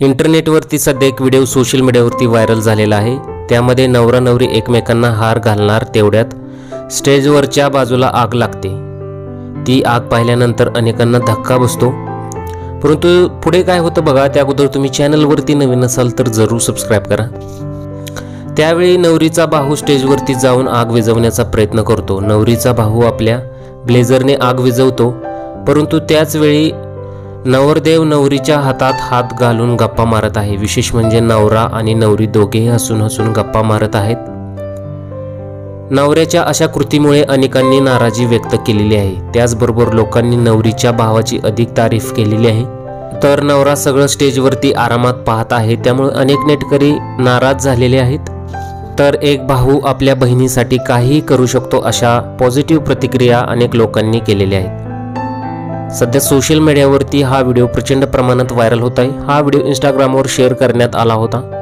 इंटरनेटवरती सध्या एक व्हिडिओ सोशल मीडियावरती व्हायरल झालेला आहे. त्यामध्ये नवरा नवरी एकमेकांना हार घालणार तेवढ्यात स्टेजवरच्या बाजूला आग लागते. ती आग पाहिल्यानंतर अनेकांना धक्का बसतो. परंतु पुढे काय होतं बघा त्या अगोदर तुम्ही चॅनलवरती नवीन असाल तर जरूर सबस्क्राईब करा. त्यावेळी नवरीचा भाऊ स्टेजवरती जाऊन आग विझवण्याचा प्रयत्न करतो. नवरीचा भाऊ आपल्या ब्लेझरने आग विझवतो. परंतु त्याच वेळी नवरदेव नवरीच्या हातात हात घालून गप्पा मारत आहे. विशेष म्हणजे नवरा आणि नवरी दोघेही हसून हसून गप्पा मारत आहेत. नवऱ्याच्या अशा कृतीमुळे अनेकांनी नाराजी व्यक्त केलेली आहे. त्याचबरोबर लोकांनी नवरीच्या भावाची अधिक तारीफ केलेली आहे. तर नवरा सगळं स्टेजवरती आरामात पाहत आहे. त्यामुळे अनेक नेटकरी नाराज झालेले आहेत. तर एक भाऊ आपल्या बहिणीसाठी काहीही करू शकतो अशा पॉझिटिव्ह प्रतिक्रिया अनेक लोकांनी केलेल्या आहेत. सध्या सोशल मीडियावरती हा व्हिडिओ प्रचंड प्रमाणात व्हायरल होत आहे. हा व्हिडिओ इंस्टाग्रामवर शेअर करण्यात आला होता.